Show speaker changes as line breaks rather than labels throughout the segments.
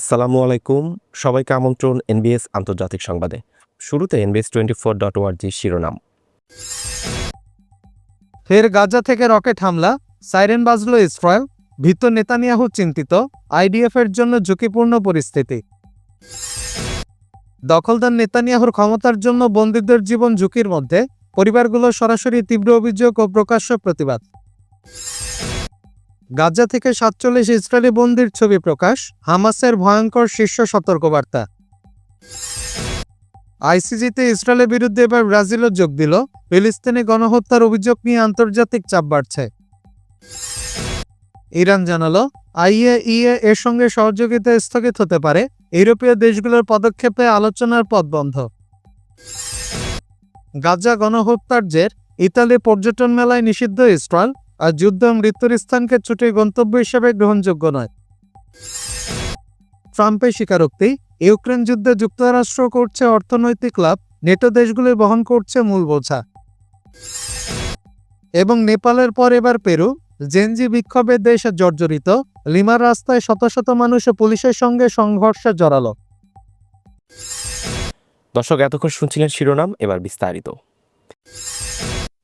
আসসালামু আলাইকুম সবাইকে আমন্ত্রণ এনবিএস আন্তর্জাতিক সংবাদে শুরুতে এনবিএস টোয়েন্টি ফোর ডট ওয়ার্জি শিরোনাম ফের গাজা থেকে রকেট হামলা সাইরেন বাজলো ইসরায়েল ভীত নেতানিয়াহু চিন্তিত আইডিএফ এর জন্য ঝুঁকিপূর্ণ পরিস্থিতি দখলদার নেতানিয়াহুর ক্ষমতার জন্য বন্দীদের জীবন ঝুঁকির মধ্যে পরিবারগুলো সরাসরি তীব্র অভিযোগ ও প্রকাশ্য প্রতিবাদ গাজা থেকে সাতচল্লিশ ইসরায়েলি বন্দির ছবি প্রকাশ হামাসের ভয়ঙ্কর শীর্ষ সতর্কবার্তা আইসিজিতে ইসরায়েলের বিরুদ্ধে এবার ব্রাজিলও যোগ দিল ফিলিস্তিনে গণহত্যার অভিযোগ নিয়ে আন্তর্জাতিক চাপ বাড়ছে ইরান জানালো ইএ এর সঙ্গে সহযোগিতা স্থগিত হতে পারে ইউরোপীয় দেশগুলোর পদক্ষেপে আলোচনার পথ বন্ধ গাজা গণহত্যার জের ইতালি পর্যটন মেলায় নিষিদ্ধ ইসরায়েল আর যুদ্ধ মৃত্যুর স্থানকে ছুটির গন্তব্য হিসেবে গ্রহণযোগ্য নয় ট্রাম্পের স্বীকারোক্তি ইউক্রেন যুদ্ধে যুক্তরাষ্ট্র করছে অর্থনৈতিক লাভ নেটো দেশগুলি বহন করছে মূল বোঝা এবং নেপালের পর এবার পেরু জেনজি বিক্ষোভের দেশে জর্জরিত লিমার রাস্তায় শত শত মানুষ পুলিশের সঙ্গে সংঘর্ষে জড়ালো
দর্শক এতক্ষণ শুনছিলেন শিরোনাম এবার বিস্তারিত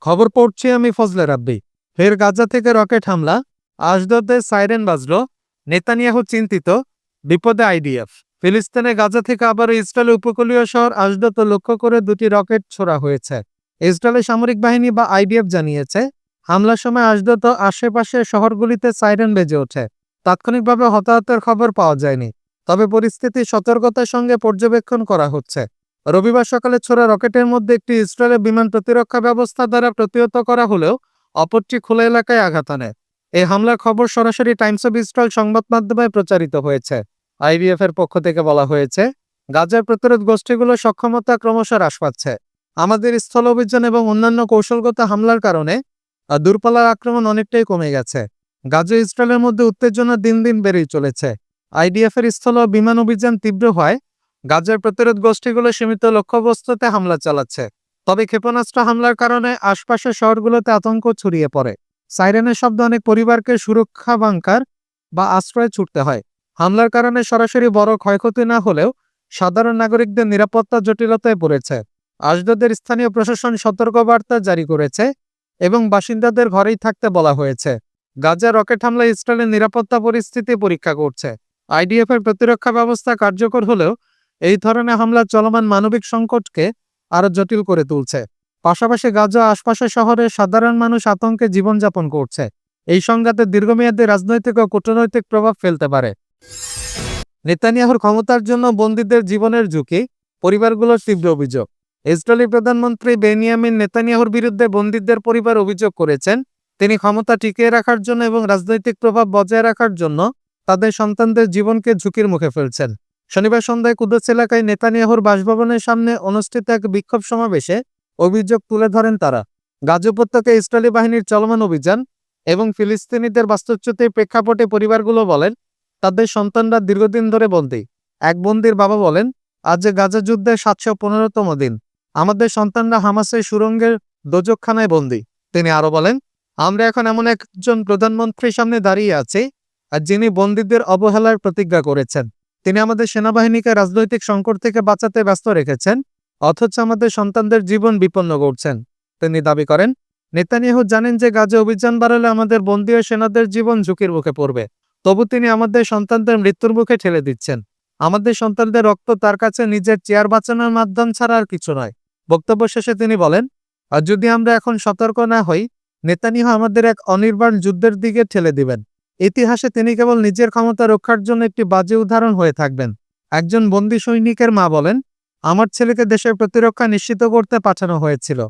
খবর পড়ছি আমি ফজলে রাব্বি ফের গাজা থেকে রকেট হামলা আশদদে সাইরেন বাজল নেতানিয়াহু চিন্তিত বিপদে আইডিএফ ফিলিস্তিনে গাজা থেকে আবার ইসরায়েলের উপকূলীয় শহর আশদত লক্ষ্য করে দুটি রকেট ছোড়া হয়েছে ইসরায়েলের সামরিক বাহিনী বা আইডিএফ জানিয়েছে হামলার সময় আসদত আশেপাশের শহরগুলিতে সাইরেন বেজে ওঠে তাৎক্ষণিকভাবে হতাহতের খবর পাওয়া যায়নি তবে পরিস্থিতি সতর্কতার সঙ্গে পর্যবেক্ষণ করা হচ্ছে রবিবার সকালে ছোড়া রকেটের মধ্যে একটি ইসরায়েলের বিমান প্রতিরক্ষা ব্যবস্থা দ্বারা প্রতিহত করা হলেও অপরটি খোলা এলাকায় আঘাত আনে এই হামলার খবর সরাসরি টাইমস অব ইস্ট্রল সংবাদ মাধ্যমে প্রচারিত হয়েছে আইবিএফ এর পক্ষ থেকে বলা হয়েছে গাজার প্রতিরোধ গোষ্ঠীগুলোর সক্ষমতা ক্রমশ হ্রাস পাচ্ছে আমাদের স্থল অভিযান এবং অন্যান্য কৌশলগত হামলার কারণে দূরপাল্লার আক্রমণ অনেকটাই কমে গেছে গাজা ইসরায়েলের মধ্যে উত্তেজনা দিন দিন বেড়েই চলেছে আইডিএফ এর স্থল বিমান অভিযান তীব্র হয় গাজার প্রতিরোধ গোষ্ঠীগুলো সীমিত লক্ষ্যবস্তুতে হামলা চালাচ্ছে তবে ক্ষেপণাস্ত্র হামলার কারণে আশপাশের শহরগুলোতে আতঙ্ক ছড়িয়ে পড়ে সাইরেনের শব্দ অনেক পরিবারকে সুরক্ষা বাংকার বা আশ্রয়ে ছুটতে হয় হামলার কারণে সরাসরি বড় ক্ষয়ক্ষতি না হলেও সাধারণ নাগরিকদের নিরাপত্তা জটিলতায় পড়েছে আসদদের স্থানীয় প্রশাসন সতর্কবার্তা জারি করেছে এবং বাসিন্দাদের ঘরেই থাকতে বলা হয়েছে গাজা রকেট হামলায় ইসরায়েলের নিরাপত্তা পরিস্থিতি পরীক্ষা করছে আইডিএফ এর প্রতিরক্ষা ব্যবস্থা কার্যকর হলেও এই ধরনের হামলা চলমান মানবিক সংকটকে আরও জটিল করে তুলছে পাশাপাশি গাজা আশপাশের শহরে সাধারণ মানুষ আতঙ্কে জীবনযাপন করছে এই সংঘাতে দীর্ঘমেয়াদী রাজনৈতিক ও কূটনৈতিক প্রভাব ফেলতে পারে নেতানিয়াহুর ক্ষমতার জন্য বন্দীদের জীবনের ঝুঁকি পরিবারগুলোর তীব্র অভিযোগ ইসরায়েলি প্রধানমন্ত্রী বেনিয়ামিন নেতানিয়াহুর বিরুদ্ধে বন্দীদের পরিবার অভিযোগ করেছেন তিনি ক্ষমতা টিকিয়ে রাখার জন্য এবং রাজনৈতিক প্রভাব বজায় রাখার জন্য তাদের সন্তানদের জীবনকে ঝুঁকির মুখে ফেলছেন শনিবার সন্ধ্যায় কুদ্দুস এলাকায় নেতানিয়াহুর বাসভবনের সামনে অনুষ্ঠিত এক বিক্ষোভ সমাবেশে অভিযোগ তুলে ধরেন তারা গাজ উপত্যকায় ইসরায়েলি বাহিনীর চলমান অভিযান এবং ফিলিস্তিনিদের বাস্তুচ্যুতির প্রেক্ষাপটে পরিবারগুলো বলেন তাদের সন্তানরা দীর্ঘদিন ধরে বন্দী এক বন্দির বাবা বলেন আজ যে গাজা যুদ্ধের সাতশো পনেরোতম দিন আমাদের সন্তানরা হামাসের সুরঙ্গের দোজকখানায় বন্দী তিনি আরও বলেন আমরা এখন এমন একজন প্রধানমন্ত্রীর সামনে দাঁড়িয়ে আছি আর যিনি বন্দীদের অবহেলার প্রতিজ্ঞা করেছেন তিনি আমাদের সেনাবাহিনীকে রাজনৈতিক সংকট থেকে বাঁচাতে ব্যস্ত রেখেছেন অথচ আমাদের সন্তানদের জীবন বিপন্ন করছেন তিনি দাবি করেন নেতানিয়াহু জানেন যে গাজে অভিযান বাড়ালে আমাদের ও সেনাদের জীবন ঝুঁকির মুখে পড়বে তবু তিনি আমাদের সন্তানদের মৃত্যুর মুখে ঠেলে দিচ্ছেন আমাদের সন্তানদের রক্ত তার কাছে নিজের চেয়ার বাঁচানোর মাধ্যম ছাড়া আর কিছু নয় বক্তব্য শেষে তিনি বলেন আর যদি আমরা এখন সতর্ক না হই নেতানিয়াহু আমাদের এক অনির্বাণ যুদ্ধের দিকে ঠেলে দিবেন ইতিহাসে তিনি কেবল নিজের ক্ষমতা রক্ষার জন্য একটি বাজে উদাহরণ হয়ে থাকবেন একজন বন্দি সৈনিকের মা বলেন আমার ছেলেকে দেশের প্রতিরক্ষা নিশ্চিত করতে পাঠানো হয়েছিল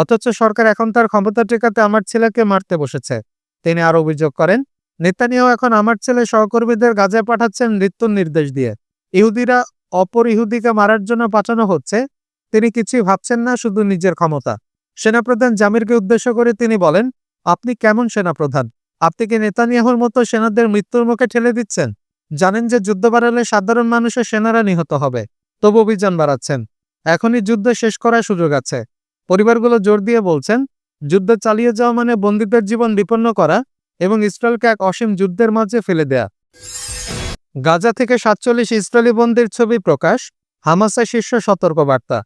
অথচ সরকার এখন তার ক্ষমতা টেকাতে আমার ছেলেকে মারতে বসেছে তিনি আর অভিযোগ করেন নেতানিয়াও এখন আমার ছেলে সহকর্মীদের গাজে পাঠাচ্ছেন মৃত্যুর নির্দেশ দিয়ে ইহুদিরা অপর ইহুদিকে মারার জন্য পাঠানো হচ্ছে তিনি কিছুই ভাবছেন না শুধু নিজের ক্ষমতা সেনাপ্রধান জামিরকে উদ্দেশ্য করে তিনি বলেন আপনি কেমন সেনাপ্রধান আপনি কি নেতানিয়াহুর মতো সেনাদের মৃত্যুর মুখে ঠেলে দিচ্ছেন জানেন যে যুদ্ধ বাড়ালে সাধারণ মানুষের সেনারা নিহত হবে তবু অভিযান বাড়াচ্ছেন এখনই যুদ্ধ শেষ করার সুযোগ আছে পরিবারগুলো জোর দিয়ে বলছেন যুদ্ধ চালিয়ে যাওয়া মানে বন্দীদের জীবন বিপন্ন করা এবং ইসরায়েলকে এক অসীম যুদ্ধের মাঝে ফেলে দেয়া গাজা থেকে সাতচল্লিশ ইসরায়েলি বন্দির ছবি প্রকাশ হামাসায় শীর্ষ সতর্কবার্তা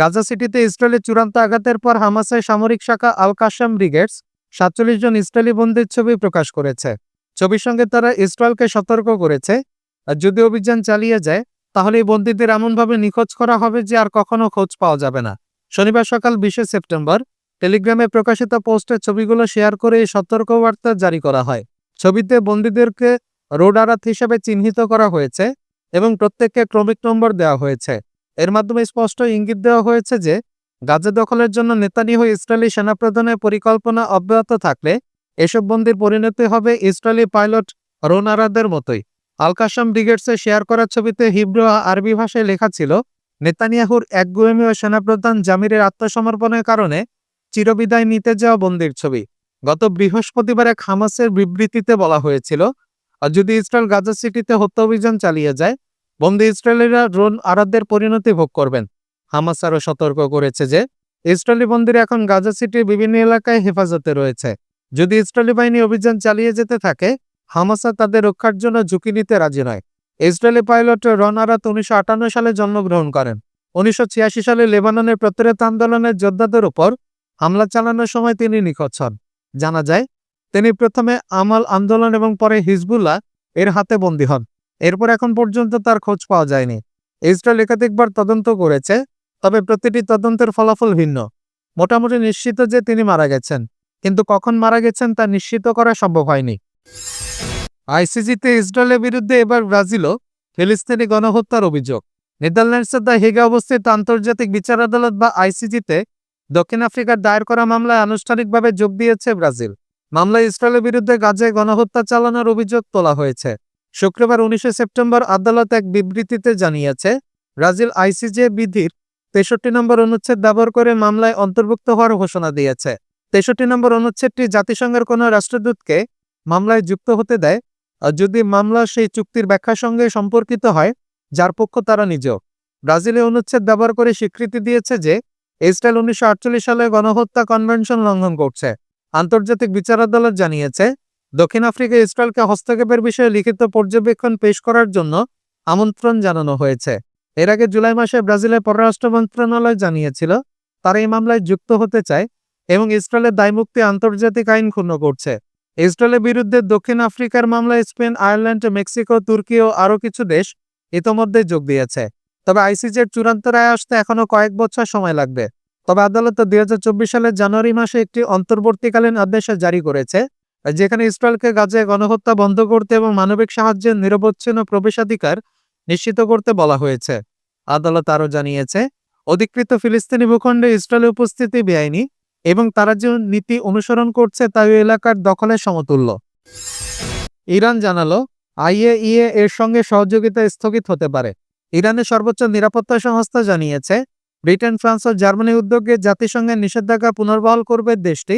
গাজা সিটিতে ইসরায়েলের চূড়ান্ত আঘাতের পর হামাসায় সামরিক শাখা আল কাসাম ব্রিগেডস সাতচল্লিশ জন ইসরায়েলি বন্দির ছবি প্রকাশ করেছে ছবির সঙ্গে তারা ইসরায়েলকে সতর্ক করেছে আর যদি অভিযান চালিয়ে যায় তাহলে এই বন্দীদের এমনভাবে নিখোঁজ করা হবে যে আর কখনো খোঁজ পাওয়া যাবে না শনিবার সকাল বিশে সেপ্টেম্বর টেলিগ্রামে প্রকাশিত পোস্টের ছবিগুলো শেয়ার করে এই সতর্কবার্তা জারি করা হয় ছবিতে বন্দীদেরকে রোড আরাত হিসেবে চিহ্নিত করা হয়েছে এবং প্রত্যেককে ক্রমিক নম্বর দেওয়া হয়েছে এর মাধ্যমে স্পষ্ট ইঙ্গিত দেওয়া হয়েছে যে গাজা দখলের জন্য নেতানিহ ইসরায়েলি সেনাপ্রধানের পরিকল্পনা অব্যাহত থাকলে এসব বন্দির পরিণতি হবে ইসরায়েলি পাইলট রোনারাদের মতোই আলকাসাম ব্রিগেডসে শেয়ার করা ছবিতে হিব্রু আরবি ভাষায় লেখা ছিল নেতানিয়াহুর এক গুয়েমীয় সেনাপ্রধান জামিরের আত্মসমর্পণের কারণে চিরবিদায় নিতে যাওয়া বন্দির ছবি গত বৃহস্পতিবার এক বিবৃতিতে বলা হয়েছিল আর যদি ইসরায়েল গাজা সিটিতে হত্যা অভিযান চালিয়ে যায় বন্দি ইসরায়েলিরা ড্রোন আরাধ্যের পরিণতি ভোগ করবেন হামাস আরও সতর্ক করেছে যে ইসরালি বন্দীরা এখন গাজা সিটির বিভিন্ন এলাকায় হেফাজতে রয়েছে যদি ইসরালি বাহিনী অভিযান চালিয়ে যেতে থাকে হামাসা তাদের রক্ষার জন্য ঝুঁকি নিতে রাজি নয় ইসরায়েলি পাইলট রনারাত উনিশশো সালে জন্মগ্রহণ করেন উনিশশো সালে লেবাননের প্রতিরোধ আন্দোলনের যোদ্ধাদের উপর হামলা চালানোর সময় তিনি নিখোঁজ হন জানা যায় তিনি প্রথমে আমাল আন্দোলন এবং পরে হিজবুল্লাহ এর হাতে বন্দী হন এরপর এখন পর্যন্ত তার খোঁজ পাওয়া যায়নি ইসরায়েল একাধিকবার তদন্ত করেছে তবে প্রতিটি তদন্তের ফলাফল ভিন্ন মোটামুটি নিশ্চিত যে তিনি মারা গেছেন কিন্তু কখন মারা গেছেন তা নিশ্চিত করা সম্ভব হয়নি আইসিজিতে ইসরায়েলের বিরুদ্ধে এবার ব্রাজিলও ফিলিস্তিনি গণহত্যার অভিযোগ নেদারল্যান্ডসের দ্য হেগে অবস্থিত আন্তর্জাতিক বিচার আদালত বা আইসিজিতে দক্ষিণ আফ্রিকার দায়ের করা মামলায় আনুষ্ঠানিকভাবে যোগ দিয়েছে ব্রাজিল মামলায় ইসরায়েলের বিরুদ্ধে গাজায় গণহত্যা চালানোর অভিযোগ তোলা হয়েছে শুক্রবার উনিশে সেপ্টেম্বর আদালত এক বিবৃতিতে জানিয়েছে ব্রাজিল আইসিজে বিধির তেষট্টি নম্বর অনুচ্ছেদ ব্যবহার করে মামলায় অন্তর্ভুক্ত হওয়ার ঘোষণা দিয়েছে তেষট্টি নম্বর অনুচ্ছেদটি জাতিসংঘের কোনো রাষ্ট্রদূতকে মামলায় যুক্ত হতে দেয় যদি মামলা সেই চুক্তির ব্যাখ্যার সঙ্গে সম্পর্কিত হয় যার পক্ষ তারা নিজ ব্রাজিলে অনুচ্ছেদ ব্যবহার করে স্বীকৃতি দিয়েছে যে ইসরায়েল উনিশশো সালে গণহত্যা কনভেনশন লঙ্ঘন করছে আন্তর্জাতিক বিচার আদালত জানিয়েছে দক্ষিণ আফ্রিকা ইসরায়েলকে হস্তক্ষেপের বিষয়ে লিখিত পর্যবেক্ষণ পেশ করার জন্য আমন্ত্রণ জানানো হয়েছে এর আগে জুলাই মাসে ব্রাজিলের পররাষ্ট্র মন্ত্রণালয় জানিয়েছিল তারা এই মামলায় যুক্ত হতে চায় এবং ইসরায়েলের দায়মুক্তি আন্তর্জাতিক আইন ক্ষুণ্ণ করছে ইসরায়েলের বিরুদ্ধে দক্ষিণ আফ্রিকার মামলায় স্পেন আয়ারল্যান্ড মেক্সিকো তুর্কি ও আরও কিছু দেশ ইতোমধ্যে যোগ দিয়েছে তবে আইসিজের চূড়ান্ত রায় আসতে এখনও কয়েক বছর সময় লাগবে তবে আদালত দুই হাজার চব্বিশ সালের জানুয়ারি মাসে একটি অন্তর্বর্তীকালীন আদেশ জারি করেছে যেখানে ইসরায়েলকে গাজে গণহত্যা বন্ধ করতে এবং মানবিক সাহায্যের নিরবচ্ছিন্ন প্রবেশাধিকার নিশ্চিত করতে বলা হয়েছে আদালত আরও জানিয়েছে অধিকৃত ফিলিস্তিনি ভূখণ্ডে ইসরায়েলের উপস্থিতি বেআইনি এবং তারা যে নীতি অনুসরণ করছে তাই এলাকার দখলের সমতুল্য ইরান জানালো আইএইএ এর সঙ্গে সহযোগিতা স্থগিত হতে পারে ইরানের সর্বোচ্চ নিরাপত্তা সংস্থা জানিয়েছে ব্রিটেন ফ্রান্স ও জার্মানির উদ্যোগে জাতিসংঘের নিষেধাজ্ঞা পুনর্বহাল করবে দেশটি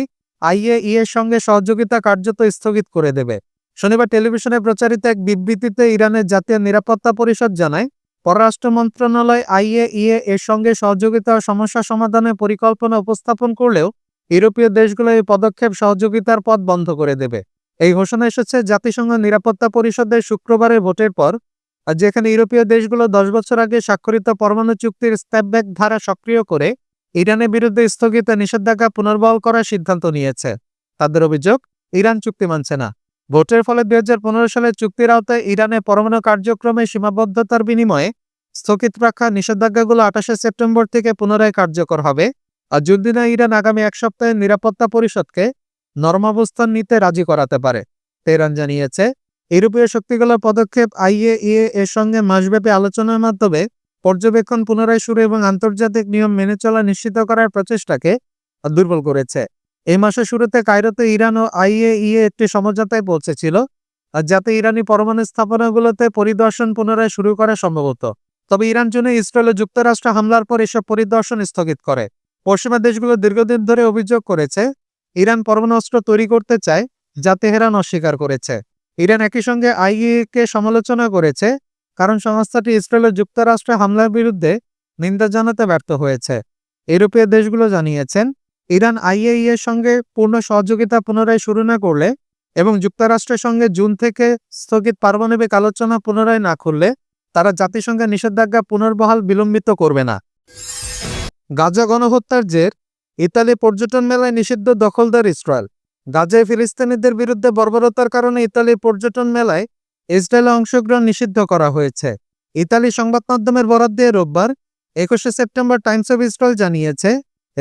আইএ সঙ্গে সহযোগিতা কার্যত স্থগিত করে দেবে শনিবার টেলিভিশনে প্রচারিত এক বিবৃতিতে ইরানের জাতীয় নিরাপত্তা পরিষদ জানায় পররাষ্ট্র মন্ত্রণালয় আইএ ইএ এর সঙ্গে সহযোগিতা ও সমস্যা সমাধানের পরিকল্পনা উপস্থাপন করলেও ইউরোপীয় দেশগুলো এই পদক্ষেপ সহযোগিতার পথ বন্ধ করে দেবে এই ঘোষণা এসেছে জাতিসংঘ নিরাপত্তা পরিষদের শুক্রবারের ভোটের পর যেখানে ইউরোপীয় দেশগুলো দশ বছর আগে স্বাক্ষরিত পরমাণু চুক্তির স্ট্যাপব্যাক ধারা সক্রিয় করে ইরানের বিরুদ্ধে স্থগিত নিষেধাজ্ঞা পুনর্বহল করার সিদ্ধান্ত নিয়েছে তাদের অভিযোগ ইরান চুক্তি মানছে না ভোটের ফলে দুই সালে চুক্তির আওতায় ইরানে পরমাণু কার্যক্রমে সীমাবদ্ধতার বিনিময়ে স্থগিত রাখা নিষেধাজ্ঞাগুলো আঠাশে সেপ্টেম্বর থেকে পুনরায় কার্যকর হবে আর যদি না ইরান আগামী এক সপ্তাহে নিরাপত্তা পরিষদকে নর্মাবস্থান নিতে রাজি করাতে পারে তেহরান জানিয়েছে ইউরোপীয় শক্তিগুলোর পদক্ষেপ আইএ এর সঙ্গে মাসব্যাপী আলোচনার মাধ্যমে পর্যবেক্ষণ পুনরায় শুরু এবং আন্তর্জাতিক নিয়ম মেনে চলা নিশ্চিত করার প্রচেষ্টাকে দুর্বল করেছে এ মাসের শুরুতে কায়রোতে ইরান ও আইএইএ একটি সমঝোতায় পৌঁছেছিল যাতে ইরানি পরমাণু স্থাপনাগুলোতে পরিদর্শন পুনরায় শুরু করা সম্ভবত তবে ইরান জুনে ইসরায়েল যুক্তরাষ্ট্র হামলার পর এসব পরিদর্শন স্থগিত করে পশ্চিমা দেশগুলো দীর্ঘদিন ধরে অভিযোগ করেছে ইরান পরমাণু অস্ত্র তৈরি করতে চায় যা তেহরান অস্বীকার করেছে ইরান একই সঙ্গে আইএকে সমালোচনা করেছে কারণ সংস্থাটি ইসরায়েলের ও যুক্তরাষ্ট্রে হামলার বিরুদ্ধে নিন্দা জানাতে ব্যর্থ হয়েছে ইউরোপীয় দেশগুলো জানিয়েছেন ইরান আইএইএর সঙ্গে পূর্ণ সহযোগিতা পুনরায় শুরু না করলে এবং যুক্তরাষ্ট্রের সঙ্গে জুন থেকে স্থগিত পারমাণবিক আলোচনা পুনরায় না খুললে তারা জাতিসংঘের নিষেধাজ্ঞা পুনর্বহাল বিলম্বিত করবে না গাজা গণহত্যার জের ইতালি পর্যটন মেলায় নিষিদ্ধ দখলদার ইসরায়েল গাজায় ফিলিস্তিনিদের বিরুদ্ধে বর্বরতার কারণে ইতালি পর্যটন মেলায় ইসরায়েলে অংশগ্রহণ নিষিদ্ধ করা হয়েছে ইতালি সংবাদ মাধ্যমের বরাদ্দ দিয়ে রোববার একুশে সেপ্টেম্বর টাইমস অব ইসরায়েল জানিয়েছে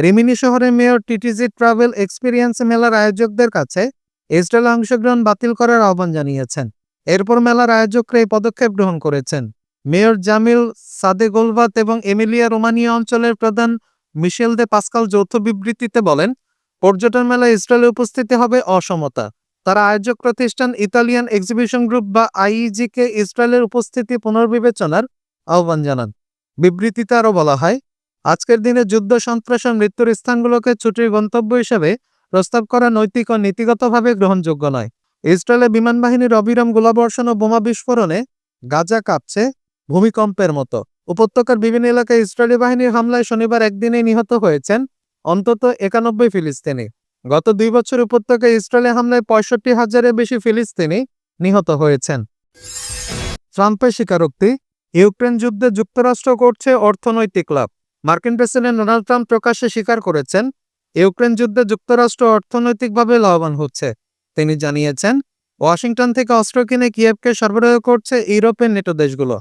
রেমিনি শহরের মেয়র টিটিজি ট্রাভেল এক্সপিরিয়েন্স মেলার আয়োজকদের কাছে ইসরায়েল অংশগ্রহণ বাতিল করার আহ্বান জানিয়েছেন এরপর মেলার আয়োজকরা এই পদক্ষেপ গ্রহণ করেছেন মেয়র জামিল সাদে গোলভাত এবং এমিলিয়া রোমানিয়া অঞ্চলের প্রধান মিশেল দে পাসকাল যৌথ বিবৃতিতে বলেন পর্যটন মেলায় ইসরায়েলে উপস্থিতি হবে অসমতা তারা আয়োজক প্রতিষ্ঠান ইতালিয়ান এক্সিবিশন গ্রুপ বা আইইজিকে ইসরায়েলের উপস্থিতি পুনর্বিবেচনার আহ্বান জানান বিবৃতিতে আরও বলা হয় আজকের দিনে যুদ্ধ সন্ত্রাস ও মৃত্যুর স্থানগুলোকে ছুটির গন্তব্য হিসেবে প্রস্তাব করা নৈতিক ও নীতিগতভাবে গ্রহণযোগ্য নয় ইসরায়েলের বিমান বাহিনীর অবিরাম গোলাবর্ষণ ও বোমা বিস্ফোরণে গাজা কাঁপছে ভূমিকম্পের মতো উপত্যকার বিভিন্ন এলাকায় ইসরায়েলি বাহিনীর হামলায় শনিবার একদিনেই নিহত হয়েছেন অন্তত একানব্বই ফিলিস্তিনি গত দুই বছর উপত্যকায় ইসরায়েলি হামলায় পঁয়ষট্টি হাজারের বেশি ফিলিস্তিনি নিহত হয়েছেন ট্রাম্পের স্বীকারোক্তি ইউক্রেন যুদ্ধে যুক্তরাষ্ট্র করছে অর্থনৈতিক লাভ মার্কিন প্রেসিডেন্ট ডোনাল্ড ট্রাম্প প্রকাশ্যে স্বীকার করেছেন ইউক্রেন যুদ্ধে যুক্তরাষ্ট্র অর্থনৈতিকভাবে লাভবান হচ্ছে তিনি জানিয়েছেন ওয়াশিংটন থেকে অস্ত্র কিনে কিয়েভকে সরবরাহ করছে ইউরোপের নেটো দেশগুলো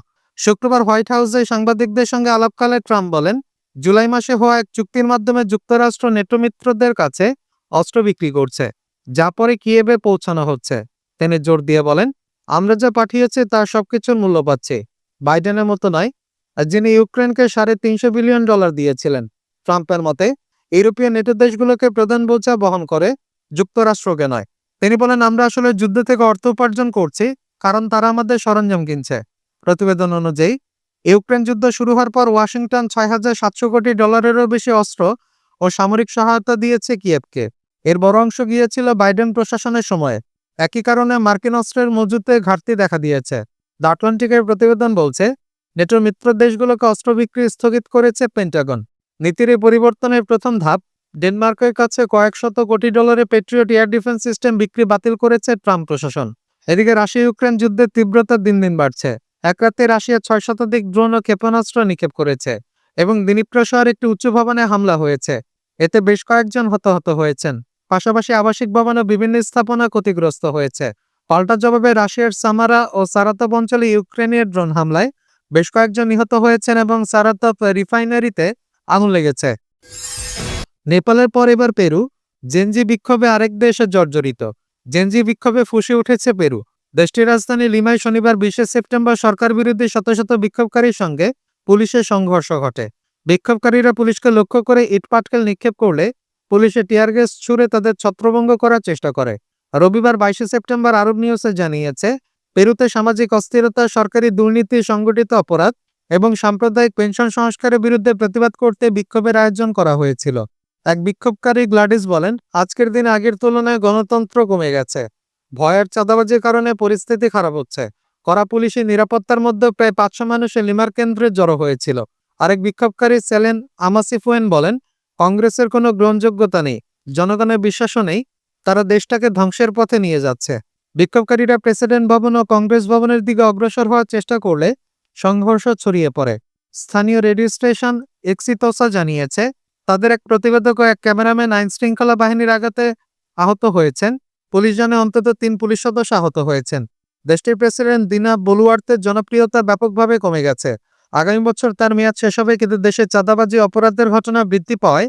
শুক্রবার হোয়াইট হাউসে সাংবাদিকদের সঙ্গে আলাপকালে ট্রাম্প বলেন জুলাই মাসে হওয়া এক চুক্তির মাধ্যমে যুক্তরাষ্ট্র নেটো মিত্রদের কাছে অস্ত্র বিক্রি করছে যা পরে কিয়েভে পৌঁছানো হচ্ছে তিনি জোর দিয়ে বলেন আমরা যা পাঠিয়েছি তার সবকিছুর মূল্য পাচ্ছি বাইডেনের মতো নয় যিনি ইউক্রেনকে সাড়ে তিনশো বিলিয়ন ডলার দিয়েছিলেন ট্রাম্পের মতে ইউরোপীয় নেটো দেশগুলোকে প্রধান বোঝা বহন করে যুক্তরাষ্ট্রকে নয় তিনি বলেন আমরা আসলে যুদ্ধ থেকে অর্থ উপার্জন করছি কারণ তারা আমাদের সরঞ্জাম কিনছে প্রতিবেদন অনুযায়ী ইউক্রেন যুদ্ধ শুরু হওয়ার পর ওয়াশিংটন ছয় হাজার সাতশো কোটি ডলারেরও বেশি অস্ত্র ও সামরিক সহায়তা দিয়েছে কিয়েবকে এর বড় অংশ গিয়েছিল বাইডেন প্রশাসনের সময়ে একই কারণে মার্কিন অস্ত্রের মজুতে ঘাটতি দেখা দিয়েছে দ্য আটলান্টিকের প্রতিবেদন বলছে নেটোর মিত্র দেশগুলোকে অস্ত্র বিক্রি স্থগিত করেছে পেন্টাগন নীতির এই পরিবর্তনের প্রথম ধাপ ডেনমার্কের কাছে কয়েকশত কোটি ডলারে পেট্রিয়ট এয়ার ডিফেন্স সিস্টেম বিক্রি বাতিল করেছে ট্রাম্প প্রশাসন এদিকে রাশিয়া ইউক্রেন যুদ্ধের তীব্রতা দিন দিন বাড়ছে এক রাতে রাশিয়া ছয় শতাধিক ড্রোন ও ক্ষেপণাস্ত্র নিক্ষেপ করেছে এবং দিনীপ্র শহর একটি উচ্চ ভবনে হামলা হয়েছে এতে বেশ কয়েকজন হতাহত হয়েছেন পাশাপাশি আবাসিক ভবনে বিভিন্ন স্থাপনা ক্ষতিগ্রস্ত হয়েছে পাল্টা জবাবে রাশিয়ার সামারা ও সারাতব অঞ্চলে ইউক্রেনের ড্রোন হামলায় বেশ কয়েকজন নিহত হয়েছেন এবং সারাতপ রিফাইনারিতে আগুন লেগেছে নেপালের পর এবার পেরু জেনজি বিক্ষোভে আরেক দেশে জর্জরিত জেনজি বিক্ষোভে ফুসে উঠেছে পেরু দেশটির রাজধানী লিমায় শনিবার বিশে সেপ্টেম্বর সরকার বিরুদ্ধে শত শত বিক্ষোভকারীর সঙ্গে পুলিশের সংঘর্ষ ঘটে বিক্ষোভকারীরা পুলিশকে লক্ষ্য করে ইটপাটকেল নিক্ষেপ করলে পুলিশে টিয়ার গ্যাস ছুড়ে তাদের ছত্রভঙ্গ করার চেষ্টা করে রবিবার বাইশে সেপ্টেম্বর আরব নিউজে জানিয়েছে পেরুতে সামাজিক অস্থিরতা সরকারি দুর্নীতি সংগঠিত অপরাধ এবং সাম্প্রদায়িক পেনশন সংস্কারের বিরুদ্ধে প্রতিবাদ করতে বিক্ষোভের আয়োজন করা হয়েছিল এক বিক্ষোভকারী গ্লাডিস বলেন আজকের দিনে আগের তুলনায় গণতন্ত্র কমে গেছে ভয়ের চাঁদাবাজির কারণে পরিস্থিতি খারাপ হচ্ছে করা পুলিশি নিরাপত্তার মধ্যে প্রায় পাঁচশো মানুষের লিমার কেন্দ্রে জড়ো হয়েছিল আরেক বিক্ষোভকারী সেলেন আমাসিফুয়েন বলেন কংগ্রেসের কোনো গ্রহণযোগ্যতা নেই জনগণের বিশ্বাসও নেই তারা দেশটাকে ধ্বংসের পথে নিয়ে যাচ্ছে বিক্ষোভকারীরা প্রেসিডেন্ট ভবন ও কংগ্রেস ভবনের দিকে অগ্রসর হওয়ার চেষ্টা করলে সংঘর্ষ ছড়িয়ে পড়ে স্থানীয় রেডিও স্টেশন এক্সিতোসা জানিয়েছে তাদের এক প্রতিবেদক ও এক ক্যামেরাম্যান আইন শৃঙ্খলা বাহিনীর আঘাতে আহত হয়েছেন পুলিশ জানে অন্তত তিন পুলিশ সদস্য আহত হয়েছেন দেশটির প্রেসিডেন্ট দিনা বলুয়ার্থের জনপ্রিয়তা ব্যাপকভাবে কমে গেছে আগামী বছর তার মেয়াদ শেষ হবে কিন্তু দেশে চাঁদাবাজি অপরাধের ঘটনা বৃদ্ধি পাওয়ায়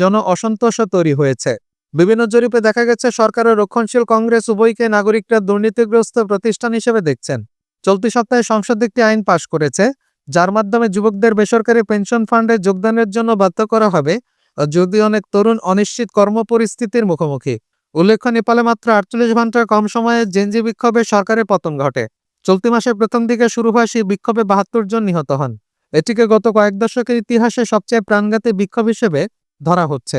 জন অসন্তোষও তৈরি হয়েছে বিভিন্ন জরিপে দেখা গেছে সরকার ও রক্ষণশীল কংগ্রেস উভয়কে নাগরিকরা দুর্নীতিগ্রস্ত প্রতিষ্ঠান হিসেবে দেখছেন চলতি সপ্তাহে সংসদ একটি আইন পাশ করেছে যার মাধ্যমে যুবকদের বেসরকারি পেনশন ফান্ডে যোগদানের জন্য বাধ্য করা হবে যদি অনেক তরুণ অনিশ্চিত কর্ম পরিস্থিতির মুখোমুখি উল্লেখ্য নেপালে মাত্র আটচল্লিশ ঘন্টার কম সময়ে জেনজি বিক্ষোভে সরকারের পতন ঘটে চলতি মাসের প্রথম দিকে শুরু হয় সেই বিক্ষোভে বাহাত্তর জন নিহত হন এটিকে গত কয়েক দশকের ইতিহাসে সবচেয়ে প্রাণঘাতী বিক্ষোভ হিসেবে ধরা হচ্ছে